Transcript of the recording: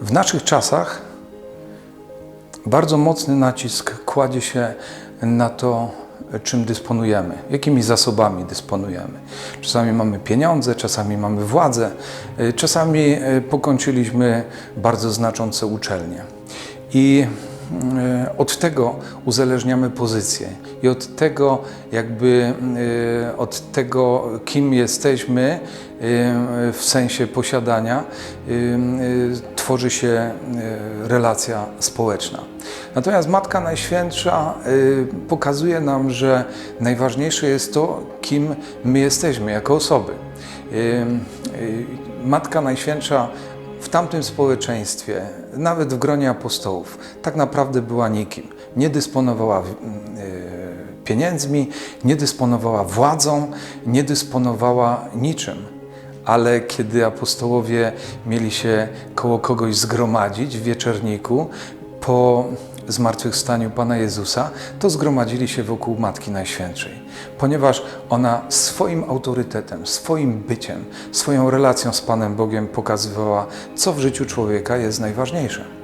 W naszych czasach bardzo mocny nacisk kładzie się na to, czym dysponujemy, jakimi zasobami dysponujemy. Czasami mamy pieniądze, czasami mamy władzę, czasami y, pokończyliśmy bardzo znaczące uczelnie. I od tego uzależniamy pozycję i od tego jakby y, od tego kim jesteśmy y, w sensie posiadania tworzy się relacja społeczna. Natomiast Matka Najświętsza pokazuje nam, że najważniejsze jest to, kim my jesteśmy jako osoby. Matka Najświętsza w tamtym społeczeństwie, nawet w gronie apostołów, tak naprawdę była nikim. Nie dysponowała y, pieniędzmi, nie dysponowała władzą, nie dysponowała niczym. Ale kiedy apostołowie mieli się koło kogoś zgromadzić w wieczorniku po zmartwychwstaniu Pana Jezusa, to zgromadzili się wokół Matki Najświętszej, ponieważ ona swoim autorytetem, swoim byciem, swoją relacją z Panem Bogiem pokazywała, co w życiu człowieka jest najważniejsze.